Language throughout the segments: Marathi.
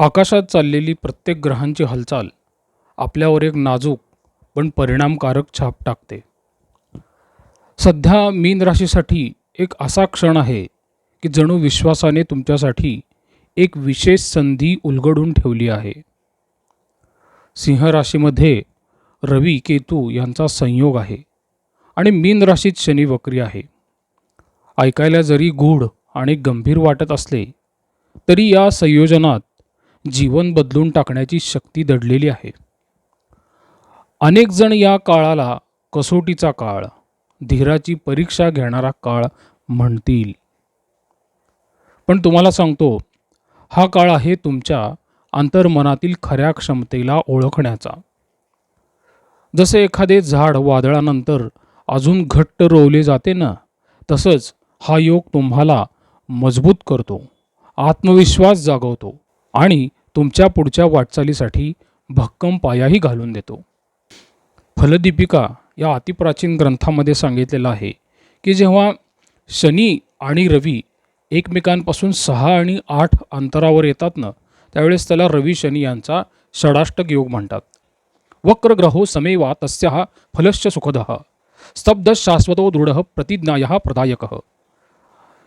आकाशात चाललेली प्रत्येक ग्रहांची हालचाल आपल्यावर एक नाजूक पण परिणामकारक छाप टाकते. सध्या मीन राशीसाठी एक असा क्षण आहे की जणू विश्वासाने तुमच्यासाठी एक विशेष संधी उलगडून ठेवली आहे. सिंह राशीमध्ये रवी केतू यांचा संयोग आहे आणि मीन राशीत शनी वक्री आहे. ऐकायला जरी गूढ आणि गंभीर वाटत असले तरी या संयोजनात जीवन बदलून टाकण्याची शक्ती दडलेली आहे. अनेक जण या काळाला कसोटीचा काळ धीराची परीक्षा घेणारा काळ म्हणतील. पण तुम्हाला सांगतो हा काळ आहे तुमच्या अंतर्मनातील खऱ्या क्षमतेला ओळखण्याचा. जसे एखादे झाड वादळानंतर अजून घट्ट रोवले जाते ना तसंच हा योग तुम्हाला मजबूत करतो आत्मविश्वास जागवतो. आणि तुमच्या पुढच्या वाटचालीसाठी भक्कम पायाही घालून देतो. फलदीपिका या अतिप्राचीन ग्रंथामध्ये सांगितलेलं आहे की जेव्हा शनी आणि रवी एकमेकांपासून सहा आणि आठ अंतरावर येतात ना त्यावेळेस त्याला रवी शनी यांचा षडाष्टक योग म्हणतात. वक्रग्रहो समेवा तस्या फलश्च सुखद स्तब्ध शाश्वतो दृढ प्रतिज्ञाय प्रदायक.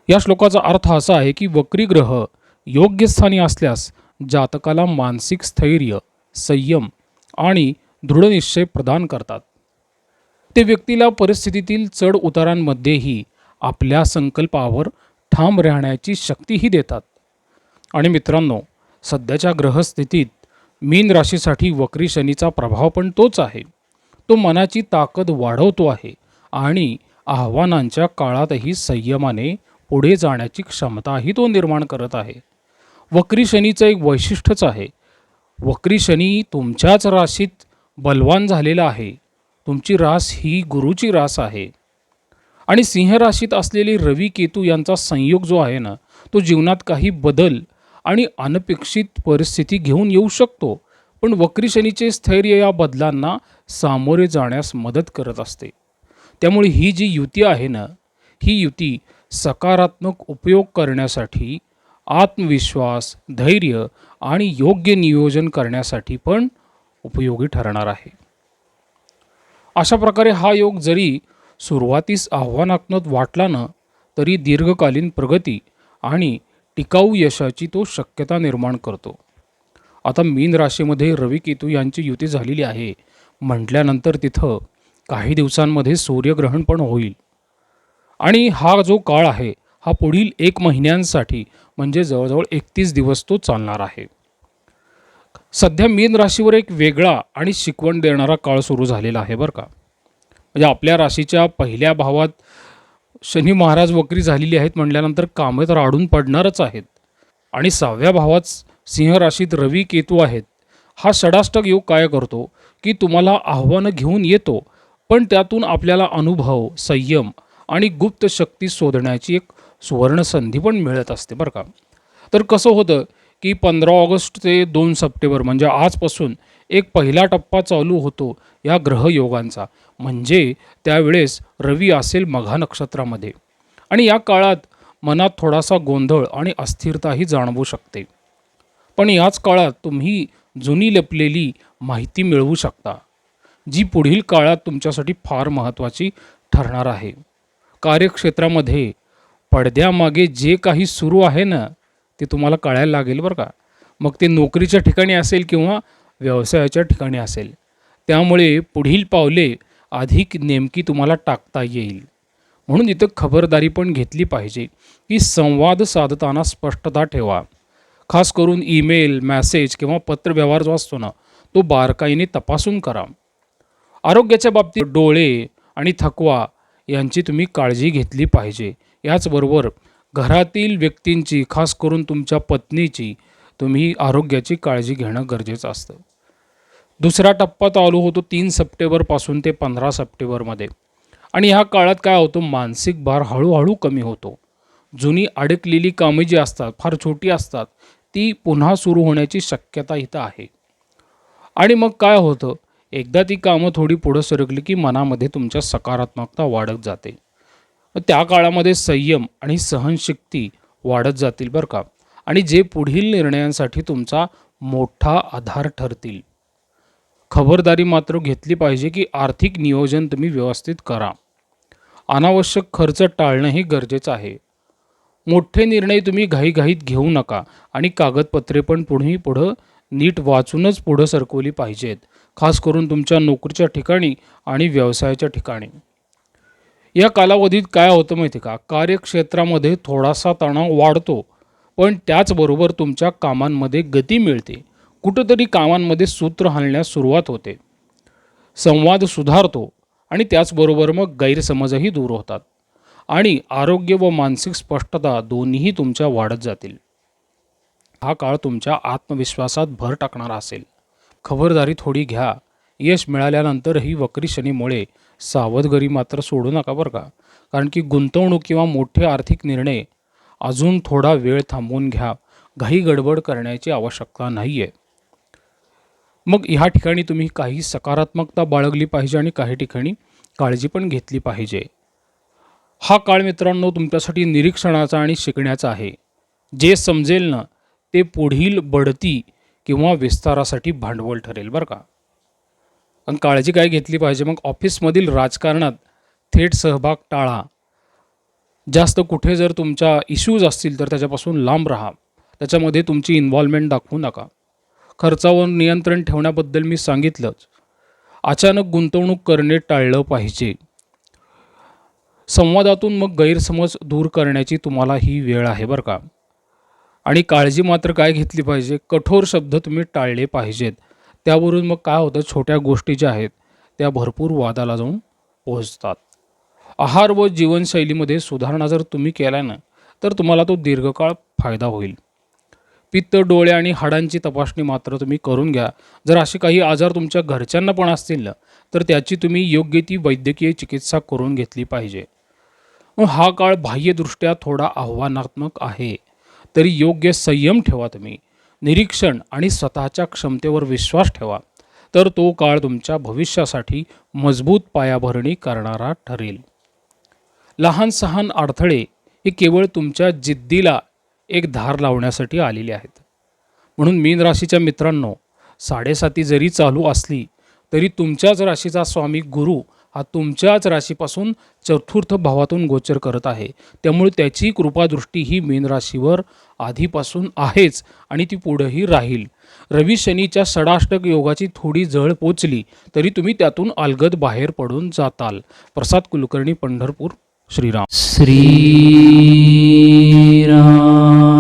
या श्लोकाचा अर्थ असा आहे की वक्री ग्रह योग्य स्थानी असल्यास जातकाला मानसिक स्थैर्य संयम आणि दृढनिश्चय प्रदान करतात. ते व्यक्तीला परिस्थितीतील चढ उतारांमध्येही आपल्या संकल्पावर ठाम राहण्याची शक्तीही देतात. आणि मित्रांनो सध्याच्या ग्रहस्थितीत मीन राशीसाठी वक्री शनीचा प्रभाव पण तोच आहे. तो मनाची ताकद वाढवतो आहे आणि आव्हानांच्या काळातही संयमाने पुढे जाण्याची क्षमताही तो निर्माण करत आहे. वक्री शनीचं एक वैशिष्ट्यच आहे. वक्री शनी तुमच्याच राशीत बलवान झालेला आहे. तुमची रास ही गुरुची रास आहे. आणि सिंह राशीत असलेली रवी केतू यांचा संयोग जो आहे ना तो जीवनात काही बदल आणि अनपेक्षित परिस्थिती घेऊन येऊ शकतो. पण वक्री शनीचे स्थैर्य या बदलांना सामोरे जाण्यास मदत करत असते. त्यामुळे ही जी युती आहे ना ही युती सकारात्मक उपयोग करण्यासाठी आत्मविश्वास धैर्य आणि योग्य नियोजन करण्यासाठी पण उपयोगी ठरणार आहे. अशा प्रकारे हा योग जरी सुरुवातीस आव्हानात्मक वाटला ना तरी दीर्घकालीन प्रगती आणि टिकाऊ यशाची तो शक्यता निर्माण करतो. आता मीन राशीमध्ये रवी केतू यांची युती झालेली आहे. म्हटल्यानंतर तिथं काही दिवसांमध्ये सूर्यग्रहण पण होईल. आणि हा जो काळ आहे हा पुढील एक महिन्यांसाठी म्हणजे जवळजवळ एकतीस दिवस तो चालणार आहे. सध्या मीन राशीवर एक वेगळा आणि शिकवण देणारा काळ सुरू झालेला आहे बरं का. म्हणजे आपल्या राशीच्या पहिल्या भावात शनी महाराज वक्री झालेली आहेत म्हटल्यानंतर कामे तर आडून पडणारच आहेत. आणि सहाव्या भावात सिंह राशीत रवी केतू आहेत. हा षडाष्टक योग काय करतो? की तुम्हाला आव्हानं घेऊन येतो पण त्यातून आपल्याला अनुभव संयम आणि गुप्त शक्ती शोधण्याची एक सुवर्णसंधी पण मिळत असते बरं का. तर कसं होतं की पंधरा ऑगस्ट ते दोन सप्टेंबर म्हणजे आजपासून एक पहिला टप्पा चालू होतो या ग्रहयोगांचा. म्हणजे त्यावेळेस रवी असेल मघा नक्षत्रामध्ये. आणि या काळात मनात थोडासा गोंधळ आणि अस्थिरताही जाणवू शकते. पण याच काळात तुम्ही जुनी लपलेली माहिती मिळवू शकता जी पुढील काळात तुमच्यासाठी फार महत्त्वाची ठरणार आहे. कार्यक्षेत्रामध्ये पडद्यामागे जे काही सुरू आहे ना ते तुम्हाला कळायला लागेल बरं का. मग ते नोकरीच्या ठिकाणी असेल किंवा व्यवसायाच्या ठिकाणी असेल. त्यामुळे पुढील पावले अधिक नेमकी तुम्हाला टाकता येईल. म्हणून इथं खबरदारी पण घेतली पाहिजे. की संवाद साधताना स्पष्टता ठेवा. खास करून ईमेल मॅसेज किंवा पत्रव्यवहार जो असतो ना तो बारकाईने तपासून करा. आरोग्याच्या बाबतीत डोळे आणि थकवा यांची तुम्ही काळजी घेतली पाहिजे. याचबरोबर घरातील व्यक्तींची खास करून तुमच्या पत्नीची तुम्ही आरोग्याची काळजी घेणं गरजेचं असतं. दुसरा टप्पा चालू होतो तीन सप्टेंबरपासून ते पंधरा सप्टेंबरमध्ये. आणि ह्या काळात काय होतं मानसिक भार हळूहळू कमी होतो. जुनी अडकलेली कामे जी असतात फार छोटी असतात ती पुन्हा सुरू होण्याची शक्यता इथं आहे. आणि मग काय होतं एकदा ती कामं थोडी पुढं सरकली की मनामध्ये तुमच्या सकारात्मकता वाढत जाते. मग त्या काळामध्ये संयम आणि सहनशक्ती वाढत जातील बरं का. आणि जे पुढील निर्णयांसाठी तुमचा मोठा आधार ठरतील. खबरदारी मात्र घेतली पाहिजे की आर्थिक नियोजन तुम्ही व्यवस्थित करा. अनावश्यक खर्च टाळणंही गरजेचं आहे. मोठे निर्णय तुम्ही घाईघाईत घेऊ नका आणि कागदपत्रे पण पुढेही पुढं नीट वाचूनच पुढं सरकवली पाहिजेत. खास करून तुमच्या नोकरीच्या ठिकाणी आणि व्यवसायाच्या ठिकाणी. या कालावधीत काय होतं माहिती का? कार्यक्षेत्रामध्ये थोडासा तणाव वाढतो पण त्याचबरोबर तुमच्या कामांमध्ये गती मिळते. कुठंतरी कामांमध्ये सूत्र हालण्यास सुरुवात होते. संवाद सुधारतो आणि त्याचबरोबर मग गैरसमजही दूर होतात. आणि आरोग्य व मानसिक स्पष्टता दोन्हीही तुमच्या वाढत जातील. हा काळ तुमच्या आत्मविश्वासात भर टाकणारा असेल. खबरदारी थोडी घ्या. यश मिळाल्यानंतरही वक्री शनीमुळे सावधगिरी मात्र सोडू नका बरं का. कारण की गुंतवणूक किंवा मोठे आर्थिक निर्णय अजून थोडा वेळ थांबवून घ्या. घाई गडबड करण्याची आवश्यकता नाही आहे मग ह्या ठिकाणी तुम्ही काही सकारात्मकता बाळगली पाहिजे आणि काही ठिकाणी काळजी पण घेतली पाहिजे. हा काळ मित्रांनो तुमच्यासाठी निरीक्षणाचा आणि शिकण्याचा आहे. जे समजेल ना ते पुढील बढती किंवा विस्तारासाठी भांडवल ठरेल बरं का. पण काळजी काय घेतली पाहिजे? मग ऑफिसमधील राजकारणात थेट सहभाग टाळा. जास्त कुठे जर तुमच्या इश्यूज असतील तर त्याच्यापासून लांब राहा. त्याच्यामध्ये तुमची इन्व्हॉल्वमेंट दाखवू नका. खर्चावर नियंत्रण ठेवण्याबद्दल मी सांगितलंच. अचानक गुंतवणूक करणे टाळलं पाहिजे. संवादातून मग गैरसमज दूर करण्याची तुम्हाला ही वेळ आहे बरं का? आणि काळजी मात्र काय घेतली पाहिजे? कठोर शब्द तुम्ही टाळले पाहिजेत. त्यावरून मग काय होतं? छोट्या गोष्टी ज्या आहेत त्या भरपूर वादाला जाऊन पोहोचतात. आहार व जीवनशैलीमध्ये सुधारणा जर तुम्ही केला ना तर तुम्हाला तो दीर्घकाळ फायदा होईल. पित्त डोळे आणि हाडांची तपासणी मात्र तुम्ही करून घ्या. जर असे काही आजार तुमच्या घरच्यांना पण असतील ना तर त्याची तुम्ही योग्य ती वैद्यकीय चिकित्सा करून घेतली पाहिजे. मग हा काळ बाह्यदृष्ट्या थोडा आव्हानात्मक आहे. तरी योग्य संयम ठेवा तुम्ही. निरीक्षण आणि स्वतःच्या क्षमतेवर विश्वास ठेवा. तर तो काळ तुमच्या भविष्यासाठी मजबूत पायाभरणी करणारा ठरेल. लहान सहान अडथळे हे केवळ तुमच्या जिद्दीला एक धार लावण्यासाठी आलेले आहेत. म्हणून मीन राशीच्या मित्रांनो साडेसाती जरी चालू असली तरी तुमच्याच राशीचा स्वामी गुरु हा तुमच्याच राशीपासून चतुर्थ भावातून गोचर करत आहे. त्यामुळे त्याची कृपादृष्टी ही मीन राशीवर आधीपासून आहेच आणि ती पुढेही राहील. रवी शनीच्या षडाष्टक योगाची थोडी जळ पोचली तरी तुम्ही त्यातून अलगद बाहेर पडून जाताल. प्रसाद कुलकर्णी पंढरपूर श्रीराम. श्रीराम.